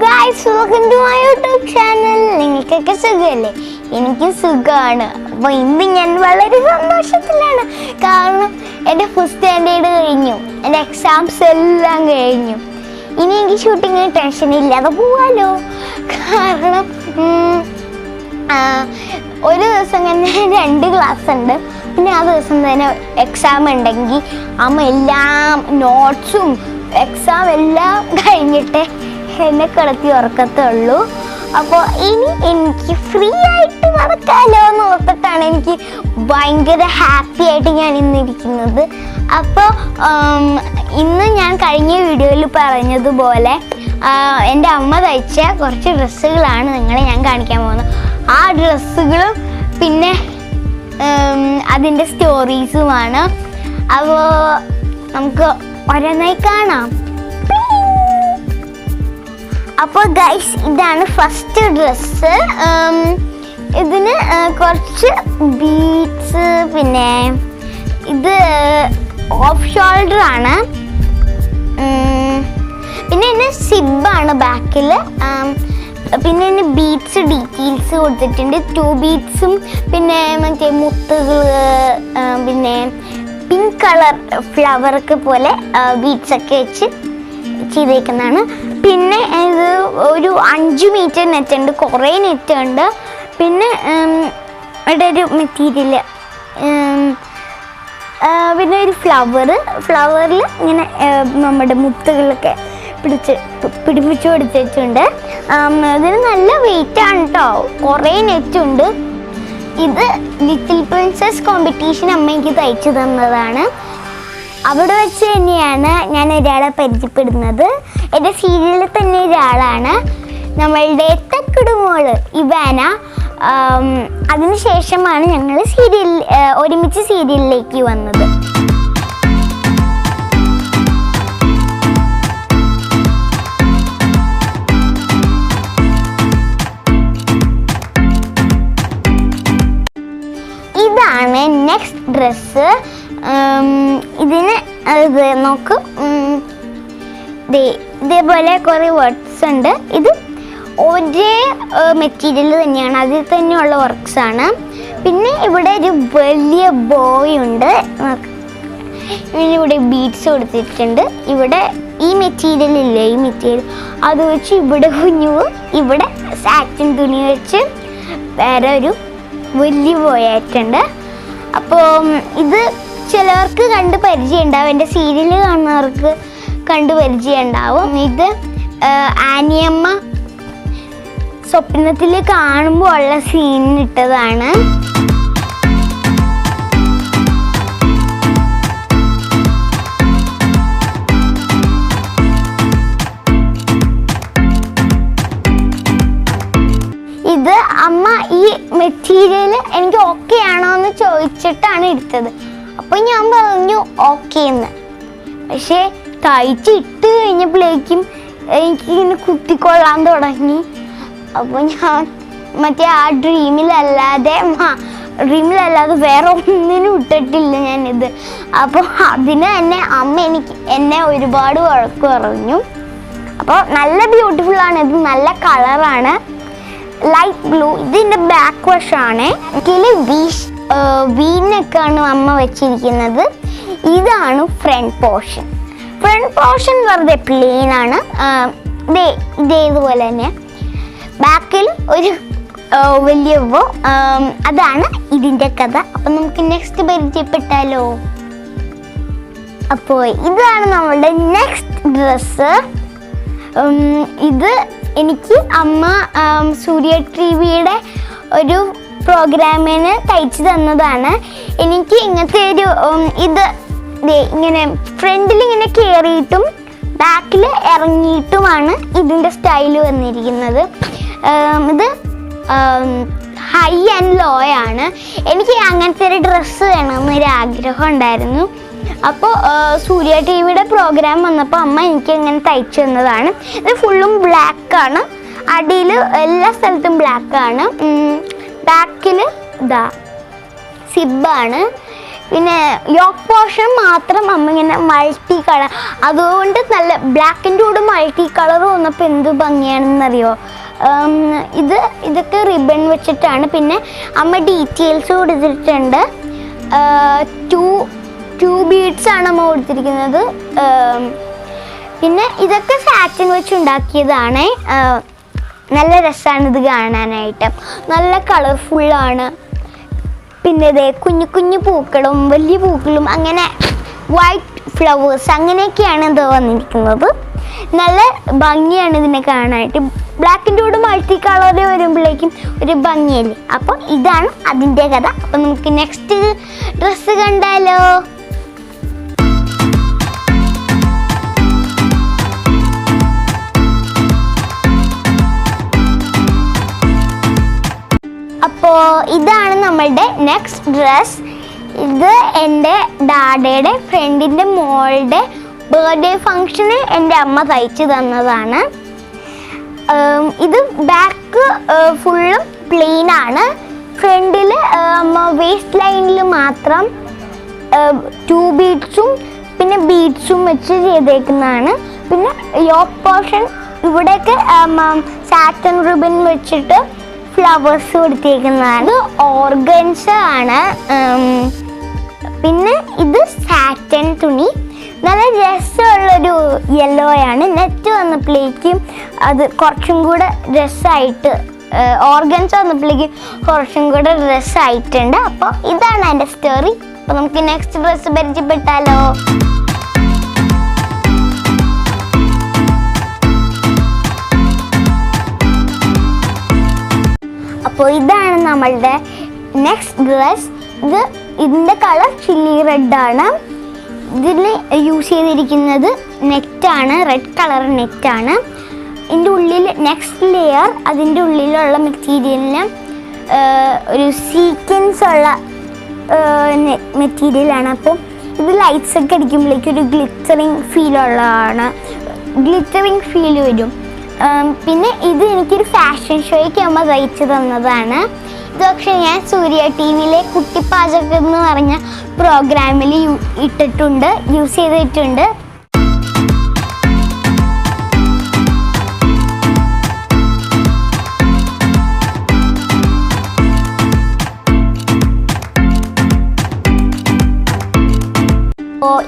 Guys welcome to my YouTube channel നിങ്ങൾക്കൊക്കെ സുഖമല്ലേ? എനിക്ക് സുഖമാണ്. അപ്പോൾ ഇന്ന് ഞാൻ വളരെ സന്തോഷത്തിലാണ്. കാരണം എന്റെ ഫസ്റ്റ് സ്റ്റാൻഡേർഡ് കഴിഞ്ഞു. എന്റെ എക്സാംസ് എല്ലാം കഴിഞ്ഞു. ഇനി എനിക്ക് ഷൂട്ടിങ്ങിന് ടെൻഷൻ ഇല്ലാതെ പോവാലോ. കാരണം ഒരു ദിവസം തന്നെ രണ്ട് ക്ലാസ് ഉണ്ട്. പിന്നെ ആ ദിവസം തന്നെ എക്സാം ഉണ്ടെങ്കിൽ അമ്മ എല്ലാം നോട്ട്സും എക്സാം എല്ലാം കഴിഞ്ഞിട്ട് എന്നെ കിടത്തി ഉറക്കത്തുള്ളൂ അപ്പോൾ ഇനി എനിക്ക് ഫ്രീ ആയിട്ട് നടക്കാമല്ലോ എന്ന് ഓർത്തിട്ടാണ് എനിക്ക് ഭയങ്കര ഹാപ്പി ആയിട്ട് ഞാൻ ഇന്നിരിക്കുന്നത് അപ്പോൾ ഇന്ന് ഞാൻ കഴിഞ്ഞ വീഡിയോയിൽ പറഞ്ഞതുപോലെ എന്റെ അമ്മ തയ്ച്ച കുറച്ച് ഡ്രസ്സുകളാണ് നിങ്ങളെ ഞാൻ കാണിക്കാൻ പോകുന്നത്. ആ ഡ്രസ്സുകളും പിന്നെ അതിന്റെ സ്റ്റോറീസുമാണ് അപ്പോൾ നമുക്ക് ഓരോന്നായി കാണാം. അപ്പോൾ ഗൈസ് ഇതാണ് ഫസ്റ്റ് ഡ്രസ്സ് ഇതിന് കുറച്ച് ബീഡ്സ് പിന്നെ ഇത് ഓഫ് ഷോൾഡർ ആണ്. പിന്നെ ഇതിന് സിബാണ് ബാക്കിൽ പിന്നെ ഇതിന് ബീഡ്സ് ഡീറ്റെയിൽസ് കൊടുത്തിട്ടുണ്ട്. ടു ബീഡ്സും പിന്നെ മറ്റേ മുത്തുകൾ പിന്നെ പിങ്ക് കളർ ഫ്ലവർക്ക് പോലെ ബീഡ്സ് ഒക്കെ വെച്ച് ചെയ്തേക്കുന്നതാണ്. പിന്നെ ഇത് ഒരു അഞ്ച് മീറ്റർ നെറ്റ് ഉണ്ട്. കുറേ നെറ്റ് ഉണ്ട്. പിന്നെ ഇവിടെ ഒരു മെറ്റീരിയൽ പിന്നെ ഒരു ഫ്ലവർ ഫ്ലവറിൽ ഇങ്ങനെ നമ്മുടെ മുത്തുകളൊക്കെ പിടിച്ച് പിടിപ്പിച്ചു പിടിച്ചിട്ടുണ്ട് ഇതിന് നല്ല വെയിറ്റ് ആണ് കേട്ടോ കുറേ നെറ്റുണ്ട് ഇത് ലിറ്റിൽ പ്രിൻസസ് കോമ്പറ്റീഷൻ അമ്മ എനിക്ക് തയ്ച്ചു തന്നതാണ്. അവിടെ വെച്ച് തന്നെയാണ് ഞാൻ ഒരാളെ പരിചയപ്പെടുന്നത്. എന്റെ സീരിയലിൽ തന്നെ ഒരാളാണ്. നമ്മളുടെ തെക്കുടുമോൾ ഇവാന. അതിനുശേഷമാണ് ഞങ്ങൾ സീരിയൽ ഒരുമിച്ച് സീരിയലിലേക്ക് വന്നത്. ഇതാണ് നെക്സ്റ്റ് ഡ്രസ്സ് ഇതിന് ഇത് നോക്ക്. ഇതേപോലെ കുറേ വർക്ക്സ് ഉണ്ട്. ഇത് ഒരേ മെറ്റീരിയൽ തന്നെയാണ്. അതിൽ തന്നെയുള്ള വർക്ക്സ് ആണ്. പിന്നെ ഇവിടെ ഒരു വലിയ ബോയ് ഉണ്ട്. ഇവിടെ ബീഡ്സ് കൊടുത്തിട്ടുണ്ട്. ഇവിടെ ഈ മെറ്റീരിയൽ ഇല്ലേ? ഈ മെറ്റീരിയൽ അത് വെച്ച് ഇവിടെ കുഞ്ഞു ഇവിടെ സാറ്റിൻ തുണി വെച്ച് വേറെ ഒരു വലിയ ബോയായിട്ടുണ്ട് അപ്പോൾ ഇത് ചിലവർക്ക് കണ്ട് പരിചയം ഉണ്ടാവും എന്റെ സീരിയൽ കാണുന്നവർക്ക് കണ്ട് പരിചയം ഉണ്ടാവും ഇത് ആനിയമ്മ സ്വപ്നത്തിൽ കാണുമ്പോൾ ഉള്ള സീൻ ഇട്ടതാണ്. ഇത് അമ്മ ഈ മെറ്റീരിയൽ എനിക്ക് ഓക്കെ ആണോ എന്ന് ചോദിച്ചിട്ടാണ് എടുത്തത്. അപ്പൊ ഞാൻ പറഞ്ഞു ഓക്കെ എന്ന് പക്ഷേ തയ്ച്ച് ഇട്ട് കഴിഞ്ഞപ്പോഴേക്കും എനിക്ക് ഇങ്ങനെ കുത്തിക്കൊള്ളാൻ തുടങ്ങി. അപ്പോൾ ഞാൻ മറ്റേ ആ ഡ്രീമിലല്ലാതെ ഡ്രീമിലല്ലാതെ വേറെ ഒന്നിനും ഇട്ടിട്ടില്ല ഞാനിത്. അപ്പോൾ അതിന് തന്നെ അമ്മ എനിക്ക് എന്നെ ഒരുപാട് വഴക്ക് പറഞ്ഞു. അപ്പോൾ നല്ല ബ്യൂട്ടിഫുൾ ആണ് ഇത് നല്ല കളറാണ് ലൈറ്റ് ബ്ലൂ ഇതിന്റെ ബാക്ക് വാഷ് ആണ്. ഇതിൽ വീനൊക്കെയാണ് അമ്മ വെച്ചിരിക്കുന്നത്. ഇതാണ് ഫ്രണ്ട് പോർഷൻ ഫ്രണ്ട് പോർഷൻ വെറുതെ പ്ലെയിനാണ് ഇതേതുപോലെ തന്നെ. ബാക്കിൽ ഒരു വലിയ അതാണ് ഇതിന്റെ കഥ. അപ്പൊ നമുക്ക് നെക്സ്റ്റ് പരിചയപ്പെട്ടാലോ? അപ്പോൾ ഇതാണ് നമ്മളുടെ നെക്സ്റ്റ് ഡ്രസ്സ് ഇത് എനിക്ക് അമ്മ സൂര്യ ടി വിയുടെ ഒരു പ്രോഗ്രാമിന് തയ്ച്ചു തന്നതാണ്. എനിക്ക് ഇങ്ങനത്തെ ഒരു ഇത് ഇങ്ങനെ ഫ്രണ്ടിൽ ഇങ്ങനെ കയറിയിട്ടും ബാക്കിൽ ഇറങ്ങിയിട്ടുമാണ് ഇതിന്റെ സ്റ്റൈൽ വന്നിരിക്കുന്നത്. ഇത് ഹൈ ആൻഡ് ലോ ആണ്. എനിക്ക് അങ്ങനത്തെ ഒരു ഡ്രസ്സ് വേണമെന്നൊരു ആഗ്രഹം ഉണ്ടായിരുന്നു. അപ്പോൾ സൂര്യ ടി വിയുടെ പ്രോഗ്രാം വന്നപ്പോൾ അമ്മ എനിക്ക് ഇങ്ങനെ തയ്ച്ചു തന്നതാണ്. ഇത് ഫുള്ളും ബ്ലാക്ക് ആണ്. അടിയിൽ എല്ലാ സ്ഥലത്തും ബ്ലാക്ക് ആണ്. ബാക്കിൽ ഇതാ. സിബാണ്. പിന്നെ യോക്ക് പോർഷൻ മാത്രം അമ്മ ഇങ്ങനെ മൾട്ടി കളർ അതുകൊണ്ട് നല്ല ബ്ലാക്കിന്റെ കൂടെ മൾട്ടി കളർ വന്നപ്പോൾ എന്ത് ഭംഗിയാണെന്നറിയോ? ഇത് ഇതൊക്കെ റിബൺ വെച്ചിട്ടാണ്. പിന്നെ അമ്മ ഡീറ്റെയിൽസ് കൊടുത്തിട്ടുണ്ട്. ടു ടു ബീഡ്സ് ആണ് അമ്മ കൊടുത്തിരിക്കുന്നത്. പിന്നെ ഇതൊക്കെ സാറ്റിൻ വെച്ച് ഉണ്ടാക്കിയതാണ്. നല്ല രസമാണ് ഇത് കാണാനായിട്ട്. നല്ല കളർഫുള്ളാണ് പിന്നെ ഇതേ കുഞ്ഞു കുഞ്ഞു പൂക്കളും വലിയ പൂക്കളും അങ്ങനെ വൈറ്റ് ഫ്ലവേഴ്സ് അങ്ങനെയൊക്കെയാണ് ഇത് വന്നിരിക്കുന്നത്. നല്ല ഭംഗിയാണ് ഇതിനെ കാണാനായിട്ട്. ബ്ലാക്കിന്റെ കൂടെ മൾട്ടി കളർ വരുമ്പോഴേക്കും ഒരു ഭംഗിയല്ലേ? അപ്പോൾ ഇതാണ് അതിന്റെ കഥ. അപ്പോൾ നമുക്ക് നെക്സ്റ്റ് ഡ്രസ്സ് കണ്ടാലോ? ഇതാണ് നമ്മളുടെ നെക്സ്റ്റ് ഡ്രസ് ഇത് എന്റെ ഡാഡയുടെ ഫ്രണ്ടിന്റെ മോളുടെ ബർത്ത്ഡേ ഫങ്ഷന് എന്റെ അമ്മ തയ്ച്ചു തന്നതാണ്. ഇത് ബാക്ക് ഫുള്ളും പ്ലെയിൻ ആണ്. ഫ്രണ്ടിൽ വേസ്റ്റ് ലൈനിൽ മാത്രം ടു ബീഡ്സും പിന്നെ ബീഡ്സും വെച്ച് ചെയ്തേക്കുന്നതാണ്. പിന്നെ യോക്ക് പോർഷൻ ഇവിടെയൊക്കെ സാറ്റൻ റിബൺ വെച്ചിട്ട് ഫ്ലവേഴ്സ് കൊടുത്തിരിക്കുന്നതാണ്. ഓർഗൻസ് ആണ്. പിന്നെ ഇത് സാറ്റൻ തുണി. നല്ല രസമുള്ളൊരു യെല്ലോ ആണ്. നെറ്റ് വന്നപ്പോഴേക്കും അത് കുറച്ചും കൂടെ രസമായിട്ട് ഓർഗൻസ് വന്നപ്പോഴേക്കും കുറച്ചും കൂടെ രസമായിട്ടുണ്ട് അപ്പോൾ ഇതാണ് എന്റെ സ്റ്റോറി അപ്പോൾ നമുക്ക് നെക്സ്റ്റ് ഡ്രസ്സ് പരിചയപ്പെട്ടാലോ. അപ്പോൾ ഇതാണ് നമ്മളുടെ നെക്സ്റ്റ് ഡ്രസ് ഇത് ഇതിന്റെ കളർ ചില്ലി റെഡ് ആണ്. ഇതിൽ യൂസ് ചെയ്തിരിക്കുന്നത് നെറ്റാണ് റെഡ് കളർ നെറ്റാണ് ഇതിന്റെ ഉള്ളിൽ നെക്സ്റ്റ് ലെയർ അതിന്റെ ഉള്ളിലുള്ള മെറ്റീരിയലിന് ഒരു സീക്വൻസ് ഉള്ള മെറ്റീരിയലാണ് അപ്പോൾ ഇത് ലൈറ്റ്സ് ഒക്കെ അടിക്കുമ്പോഴേക്കും ഒരു ഗ്ലിറ്ററിങ് ഫീൽ ഉള്ളതാണ്. ഗ്ലിറ്ററിങ് ഫീൽ വരും. പിന്നെ ഇത് എനിക്കൊരു ഫാഷൻ ഷോയ്ക്ക് അമ്മ തയ്ച്ചു തന്നതാണ്. ഇത് പക്ഷേ ഞാൻ സൂര്യ ടി വിയിലെ കുട്ടിപ്പാചകം എന്ന് പറഞ്ഞ പ്രോഗ്രാമിൽ ഇട്ടിട്ടുണ്ട് യൂസ് ചെയ്തിട്ടുണ്ട്.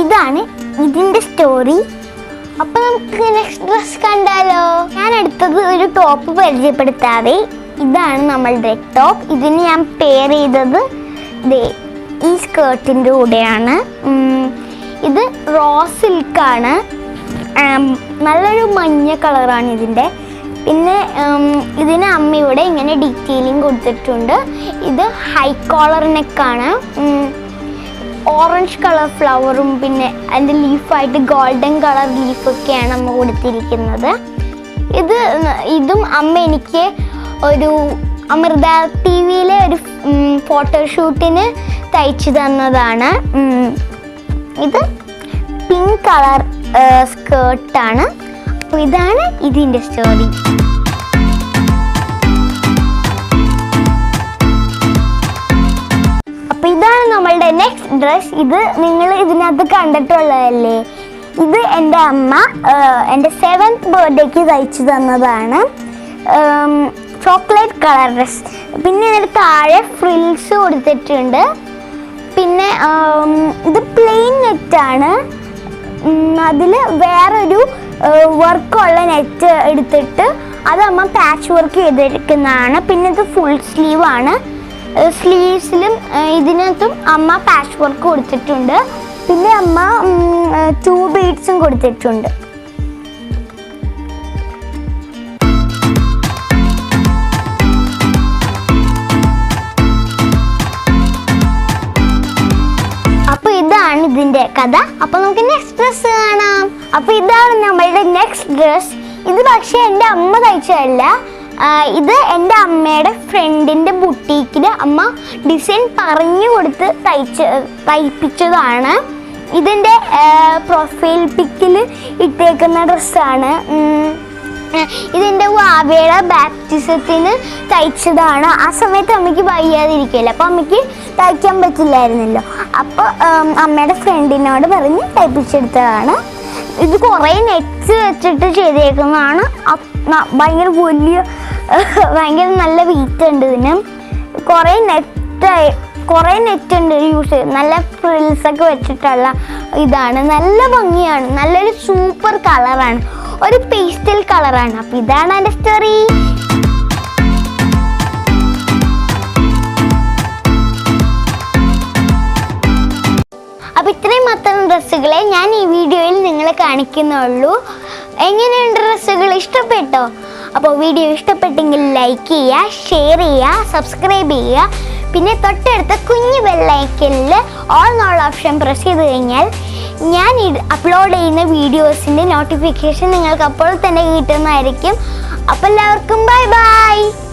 ഇതാണ് ഇതിന്റെ സ്റ്റോറി അപ്പൊ നമുക്ക് നെക്സ്റ്റ് ഡ്രസ് കണ്ടാലോ? ഞാൻ എടുത്തത് ഒരു ടോപ്പ് പരിചയപ്പെടുത്താതെ ഇതാണ് നമ്മളുടെ ടോപ്പ് ഇതിന് ഞാൻ പെയർ ചെയ്തത് ഈ സ്കേർട്ടിന്റെ കൂടെയാണ്. ഇത് റോ സിൽക്കാണ് നല്ലൊരു മഞ്ഞ കളറാണ് ഇതിന്റെ പിന്നെ ഇതിന് ഇതിന് അമ്മയുടെ ഇങ്ങനെ ഡീറ്റെയിലിംഗ് കൊടുത്തിട്ടുണ്ട്. ഇത് ഹൈ കോളർ നെക്കാണ് ഓറഞ്ച് കളർ ഫ്ലവറും പിന്നെ അതിന്റെ ലീഫായിട്ട് ഗോൾഡൻ കളർ ലീഫൊക്കെയാണ് അമ്മ കൊടുത്തിരിക്കുന്നത്. ഇത് ഇതും അമ്മ എനിക്ക് ഒരു അമൃത ടി വിയിലെ ഒരു ഫോട്ടോഷൂട്ടിന് തയ്ച്ചു തന്നതാണ്. ഇത് പിങ്ക് കളർ സ്കേർട്ടാണ് അപ്പോൾ ഇതാണ് ഇതിന്റെ സ്റ്റോറി ഡ്രസ് ഇത് നിങ്ങൾ ഇതിനകത്ത് കണ്ടിട്ടുള്ളതല്ലേ? ഇത് എന്റെ അമ്മ എന്റെ സെവൻത് ബർത്ത്ഡേക്ക് തയ്ച്ചു തന്നതാണ്. ചോക്ലേറ്റ് കളർ ഡ്രസ് പിന്നെ ഇതിന് താഴെ ഫ്രിൽസ് കൊടുത്തിട്ടുണ്ട്. പിന്നെ ഇത് പ്ലെയിൻ നെറ്റാണ് അതിൽ വേറൊരു വർക്കുള്ള നെറ്റ് എടുത്തിട്ട് അത് അമ്മ പാച്ച് വർക്ക് ചെയ്തിരിക്കുന്നതാണ് പിന്നെ ഇത് ഫുൾ സ്ലീവാണ് സ്ലീവ്സിലും ഇതിനകത്തും അമ്മ പാച്ച് വർക്ക് കൊടുത്തിട്ടുണ്ട്. പിന്നെ അമ്മ ടൂ ബീഡ്സും കൊടുത്തിട്ടുണ്ട്. ഇതാണ് ഇതിന്റെ കഥ. അപ്പൊ നമുക്ക് നെക്സ്റ്റ് ഡ്രസ് കാണാം. അപ്പൊ ഇതാണ് നമ്മളുടെ നെക്സ്റ്റ് ഡ്രസ് ഇത് പക്ഷെ എന്റെ അമ്മ തയ്ച്ചതല്ല. ഇത് എന്റെ അമ്മയുടെ ഫ്രണ്ടിന്റെ ബുട്ടീക്കിൽ അമ്മ ഡിസൈൻ പറഞ്ഞു കൊടുത്ത് തയ്ച്ച് തയ്പ്പിച്ചതാണ്. ഇതിന്റെ പ്രൊഫൈൽ പിക്കിൽ ഇട്ടേക്കുന്ന ഡ്രസ്സാണ് ഇതെന്റെ വാവയുടെ ബാപ്റ്റിസത്തിന് തയ്ച്ചതാണ്. ആ സമയത്ത് അമ്മയ്ക്ക് വയ്യാതിരിക്കുമല്ലോ അപ്പോൾ അമ്മയ്ക്ക് തയ്ക്കാൻ പറ്റില്ലായിരുന്നല്ലോ. അപ്പോൾ അമ്മയുടെ ഫ്രണ്ടിനോട് പറഞ്ഞ് തയ്പ്പിച്ചെടുത്തതാണ്. ഇത് കുറേ നെറ്റ്സ് വെച്ചിട്ട് ചെയ്തേക്കുന്നതാണ്. ഭയങ്കര വലിയ ഭയങ്കര നല്ല വീറ്റ് ഉണ്ട് ഇതിന്. കുറേ നെറ്റ് കുറേ നെറ്റ് ഉണ്ട് യൂസ് നല്ല ഫ്രിൽസ് ഒക്കെ വെച്ചിട്ടുള്ള ഇതാണ്. നല്ല ഭംഗിയാണ്. നല്ലൊരു സൂപ്പർ കളറാണ് ഒരു പേസ്റ്റൽ കളറാണ് അപ്പം ഇതാണ് എന്റെ സ്റ്റോറി അപ്പം ഇത്രയും മാത്രം ഡ്രസ്സുകളെ ഞാൻ ഈ വീഡിയോയിൽ നിങ്ങളെ കാണിക്കുന്നുള്ളൂ. എങ്ങനെയുണ്ട് ഡ്രസ്സുകൾ? ഇഷ്ടപ്പെട്ടോ? അപ്പോൾ വീഡിയോ ഇഷ്ടപ്പെട്ടെങ്കിൽ ലൈക്ക് ചെയ്യുക ഷെയർ ചെയ്യുക സബ്സ്ക്രൈബ് ചെയ്യുക. പിന്നെ തൊട്ടടുത്ത കുഞ്ഞു ബെല്ലൈക്കനിൽ ഓൾ നോൾ ഓപ്ഷൻ പ്രസ് ചെയ്ത് കഴിഞ്ഞാൽ ഞാൻ അപ്ലോഡ് ചെയ്യുന്ന വീഡിയോസിന്റെ നോട്ടിഫിക്കേഷൻ നിങ്ങൾക്ക് അപ്പോൾ തന്നെ കിട്ടുന്നതായിരിക്കും. അപ്പോൾ എല്ലാവർക്കും ബൈ ബൈ